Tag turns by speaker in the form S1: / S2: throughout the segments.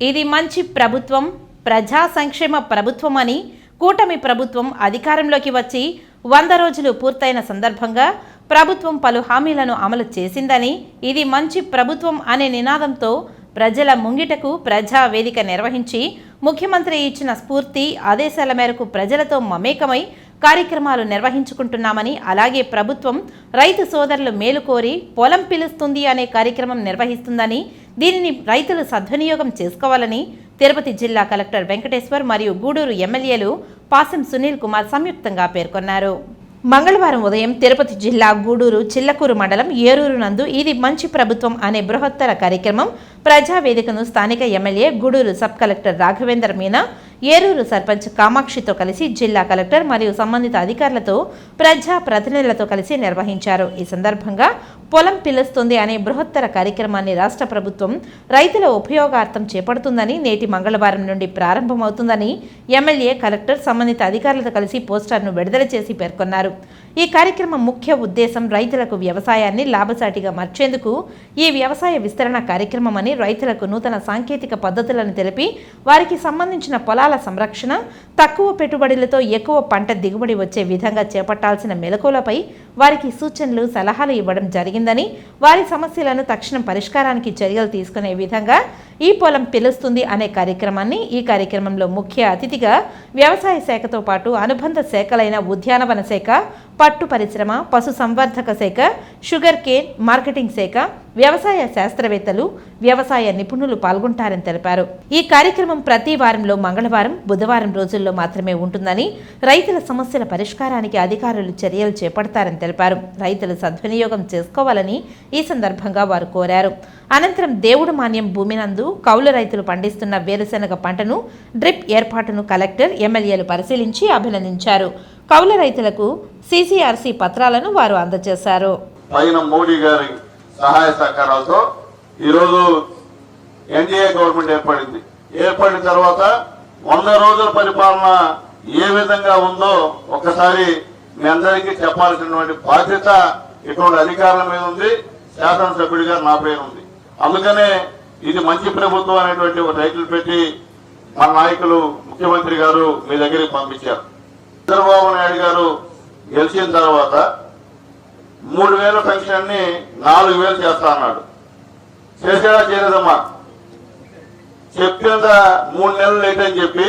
S1: ఇది మంచి ప్రభుత్వం ప్రజా సంక్షేమ ప్రభుత్వం అని కూటమి ప్రభుత్వం అధికారంలోకి వచ్చి వంద రోజులు పూర్తయిన సందర్భంగా ప్రభుత్వం పలు హామీలను అమలు చేసిందని ఇది మంచి ప్రభుత్వం అనే నినాదంతో ప్రజల ముంగిటకు ప్రజా వేదిక నిర్వహించి ముఖ్యమంత్రి ఇచ్చిన స్ఫూర్తి ఆదేశాల మేరకు ప్రజలతో మమేకమై కార్యక్రమాలు నిర్వహించుకుంటున్నామని అలాగే ప్రభుత్వం రైతు సోదరులు మేలు కోరి పొలం పిలుస్తుంది అనే కార్యక్రమం నిర్వహిస్తుందని దీనిని రైతులు సద్వినియోగం చేసుకోవాలని తిరుపతి జిల్లా కలెక్టర్ వెంకటేశ్వర్ మరియు గూడూరు ఎమ్మెల్యేలు పాసం సునీల్ కుమార్ సంయుక్తంగా పేర్కొన్నారు. మంగళవారం ఉదయం తిరుపతి జిల్లా గూడూరు చిల్లకూరు మండలం ఏరూరు నందు ఇది మంచి ప్రభుత్వం అనే బృహత్తర కార్యక్రమం ప్రజావేదికను స్థానిక MLA Gudur sub collector Raghavender Meena Eruru sarpanch కామాక్షితో కలిసి జిల్లా కలెక్టర్ మరియు సంబంధిత అధికారులతో ప్రజా ప్రతినిధులతో కలిసి నిర్వహించారు. ఈ సందర్భంగా పొలం పిలుస్తుంది అనే బృహత్తర కార్యక్రమాన్ని రాష్ట్ర ప్రభుత్వం రైతుల ఉపయోగార్థం చేపడుతుందని నేటి మంగళవారం నుండి ప్రారంభమవుతుందని ఎమ్మెల్యే కలెక్టర్ సంబంధిత అధికారులతో కలిసి పోస్టర్ను విడుదల చేసి పేర్కొన్నారు. ఈ కార్యక్రమం ముఖ్య ఉద్దేశం రైతులకు వ్యవసాయాన్ని లాభసాటిగా మార్చేందుకు ఈ వ్యవసాయ విస్తరణ కార్యక్రమం అని రైతులకు నూతన సాంకేతిక పద్ధతులను తెలిపి వారికి సంబంధించిన పొలాల సంరక్షణ తక్కువ పెట్టుబడులతో ఎక్కువ పంట దిగుబడి వచ్చే విధంగా చేపట్టాల్సిన మెలకువలపై వారికి సూచనలు సలహాలు ఇవ్వడం జరిగిందని వారి సమస్యలను తక్షణం పరిష్కారానికి చర్యలు తీసుకునే విధంగా ఈ పొలం పిలుస్తుంది అనే కార్యక్రమాన్ని ఈ కార్యక్రమంలో ముఖ్య అతిథిగా వ్యవసాయ శాఖతో పాటు అనుబంధ శాఖలైన ఉద్యానవన శాఖ పట్టు పరిశ్రమ పశు సంవర్ధక శాఖ షుగర్ కేన్ మార్కెటింగ్ శాఖ వ్యవసాయ శాస్త్రవేత్తలు వ్యవసాయ నిపుణులు పాల్గొంటారని తెలిపారు. ఈ కార్యక్రమం ప్రతి వారంలో మంగళవారం బుధవారం రోజుల్లో మాత్రమే ఉంటుందని రైతుల సమస్యల పరిష్కారానికి అధికారులు చర్యలు చేపడతారని తెలిపారు. రైతులు సద్వినియోగం చేసుకోవాలని ఈ సందర్భంగా వారు కోరారు. అనంతరం దేవుడు మాన్యం భూమినందు కౌలు రైతులు పండిస్తున్న వేరుశెనగ పంటను డ్రిప్ ఏర్పాటును కలెక్టర్ ఎమ్మెల్యేలు పరిశీలించి అభినందించారు. కౌల రైతులకు సీసీఆర్సీ పత్రాలను వారు అందజేశారు.
S2: పైన మోడీ గారి సహాయ సహకారాలతో ఈరోజు ఎన్డీఏ గవర్నమెంట్ ఏర్పడింది. ఏర్పడిన తర్వాత వంద రోజుల పరిపాలన ఏ విధంగా ఉందో ఒకసారి మీ అందరికీ చెప్పాల్సినటువంటి బాధ్యత ఇటువంటి అధికారుల మీద ఉంది. శాసనసభ్యుడిగా నా పేరు ఉంది. అందుకనే ఇది మంచి ప్రభుత్వం అనేటువంటి ఒక టైటిల్ పెట్టి మన నాయకులు ముఖ్యమంత్రి గారు మీ దగ్గరికి పంపించారు. చంద్రబాబు నాయుడు గారు గెలిచిన తర్వాత మూడు వేల పెన్షన్ని నాలుగు వేలు చేస్తా అన్నాడు. చేసేలా చేయలేదమ్మా. చెప్పినంత మూడు నెలలు లేట్ అని చెప్పి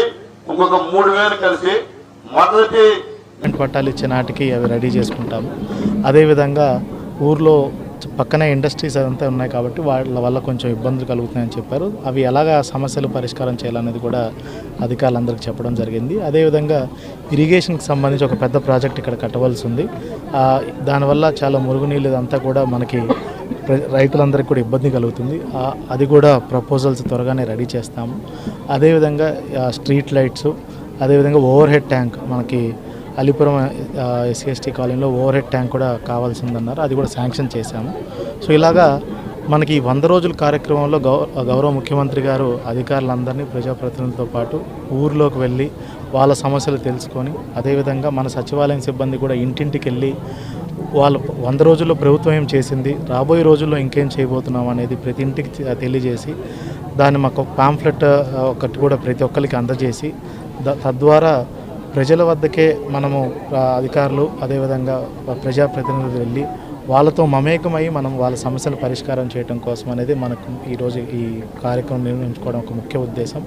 S2: ఇంకొక మూడు వేలు కలిసి మొదటి
S3: పట్టాలు ఇచ్చే నాటికి అవి రెడీ చేసుకుంటాము. అదేవిధంగా ఊర్లో పక్కనే ఇండస్ట్రీస్ అదంతా ఉన్నాయి కాబట్టి వాళ్ళ వల్ల కొంచెం ఇబ్బందులు కలుగుతున్నాయని చెప్పారు. అవి ఎలాగా సమస్యలు పరిష్కారం చేయాలనేది కూడా అధికారులందరికీ చెప్పడం జరిగింది. అదేవిధంగా ఇరిగేషన్కి సంబంధించి ఒక పెద్ద ప్రాజెక్ట్ ఇక్కడ కట్టవలసి ఉంది. దానివల్ల చాలా మురుగునీళ్ళు ఇదంతా కూడా మనకి రైతులందరికీ కూడా ఇబ్బంది కలుగుతుంది. అది కూడా ప్రపోజల్స్ త్వరగానే రెడీ చేస్తాము. అదేవిధంగా స్ట్రీట్ లైట్స్ అదేవిధంగా ఓవర్ హెడ్ ట్యాంక్ మనకి అలీపురం ఎస్సీఎస్టీ కాలనీలో ఓవర్ హెడ్ ట్యాంక్ కూడా కావాల్సి ఉందన్నారు అది కూడా శాంక్షన్ చేశాము. సో ఇలాగా మనకి ఈ వంద రోజుల కార్యక్రమంలో గౌ గౌరవ ముఖ్యమంత్రి గారు అధికారులందరినీ ప్రజాప్రతినిధులతో పాటు ఊర్లోకి వెళ్ళి వాళ్ళ సమస్యలు తెలుసుకొని అదేవిధంగా మన సచివాలయం సిబ్బంది కూడా ఇంటింటికి వెళ్ళి వాళ్ళు వంద రోజుల్లో ప్రభుత్వం ఏం చేసింది రాబోయే రోజుల్లో ఇంకేం చేయబోతున్నాం అనేది ప్రతి ఇంటికి తెలియజేసి దాన్ని మాకు పాంఫ్లెట్ ఒకటి కూడా ప్రతి ఒక్కరికి అందజేసి తద్వారా ప్రజల వద్దకే మనము అధికారులు అదేవిధంగా ప్రజాప్రతినిధులు వెళ్ళి వాళ్ళతో మమేకమై మనం వాళ్ళ సమస్యలు పరిష్కారం చేయడం కోసం అనేది మనకు ఈరోజు ఈ కార్యక్రమం నిర్వహించుకోవడం ఒక ముఖ్య ఉద్దేశం.